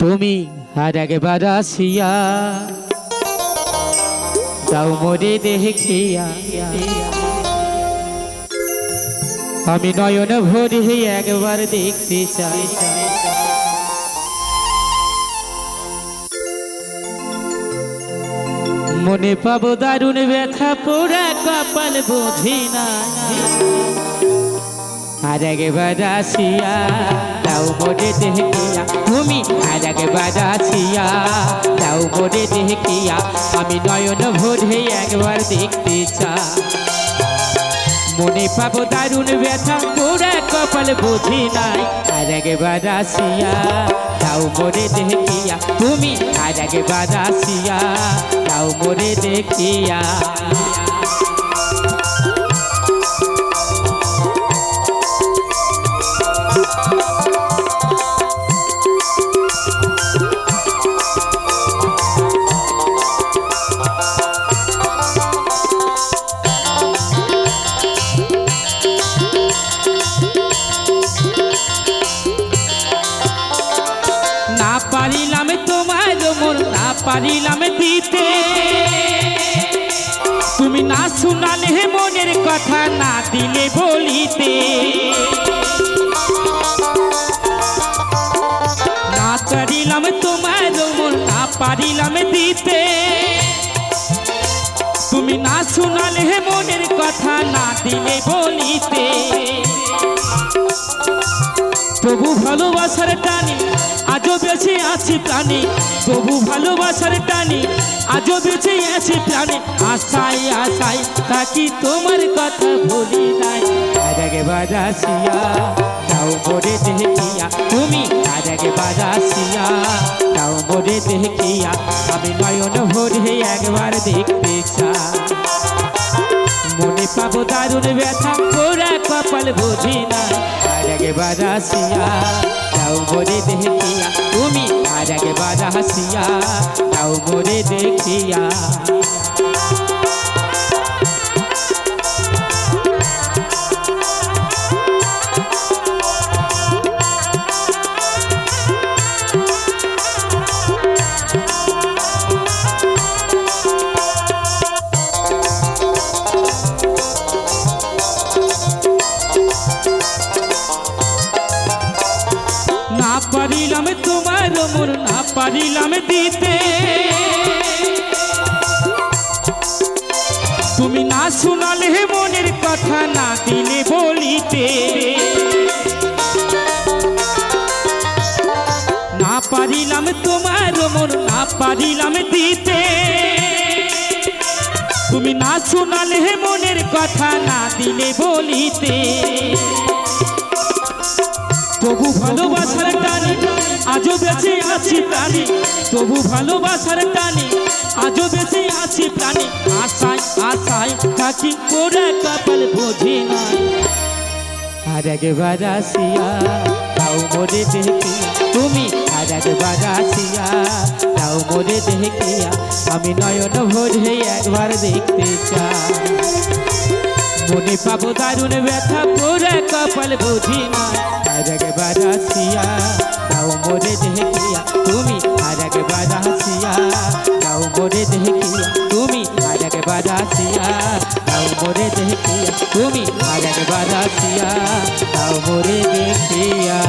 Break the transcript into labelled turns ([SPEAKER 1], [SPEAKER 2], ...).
[SPEAKER 1] তুমি আর একবার আসিয়া যাও মরে দেখিয়া। আমি নয়ন ভরে একবার দেখতে চাই। মনে পাবো দারুণ ব্যথা পোড়া কপাল বুঝি না। আর একবার আসিয়া তাও মোরে দেখিয়া তুমি আর একবার আসিয়া তাও মোরে দেখিয়া, আমি নয়ন ভরে একবার দেখতে চাই মনে পাবো দারুণ ব্যথা পোড়া কপাল বুঝি নাই। আর একবার আসিয়া তাও মোরে দেখিয়া তুমি আর একবার আসিয়া তাও মোরে দেখিয়া। পারিলাম তোমার মন, না পারিলাম দিতে। তুমি না শুনালে মনের কথা, না দিলে বলিতে। না পারিলাম তোমার মন, না পারিলাম দিতে। তুমি না শুনালে মনের কথা, না দিলে বলিতে। তবু ভালোবাসার টানি বেঁচে আছি প্রাণী, তবু ভালোবাসার টানি, আজও বেঁচে আছি প্রাণী। আশায় আশায় তাকি তোমার কথা ভুলি নাই। আর বাজাসিয়া তাও মোরে দেখিয়া, তুমি আর বাজাসিয়া তাও মোরে দেখিয়া, আমি নয়ন ভরে একবার দেখতে চাই। মনে পাবো দারুণ ব্যথা পোড়া কপাল বুঝি না আর আগে বাজাসিয়া তাও মোরে দেখিয়া তুমি আর আগে বাজাসিয়া তাও মোরে দেখিয়া পারিলাম দিতে। তুমি না শুনালে মনের কথা না দিলে বলিতে। না পারিলাম তোমার মন না পারিলাম দিতে। তুমি না শুনালে মনের কথা না দিলে বলিতে। তবু ভালোবাসার টানে আজও বেঁচে আছি প্রাণী, তবু ভালোবাসার টানে, আজও বেঁচে আছি প্রাণী। আশায় আশায় থাকি করে কপাল বুঝি না। আর একবার আসিয়া তাও মোরে দেখিয়া তুমি আর একবার আসিয়া তাও মোরে দেখিয়া আমি নয়ন ভরে একবার দেখতে চাই। মনে পাবো, দারুণ ব্যথা, পুরে কপাল বুঝি না। আর একবার আসিয়া তাও মোরে দেখিয়া, তুমি আর একবার আসিয়া তাও মোরে দেখিয়া, তুমি আর একবার আসিয়া তাও মোরে দেখিয়া, তুমি আর একবার আসিয়া তাও মোরে দেখিয়া।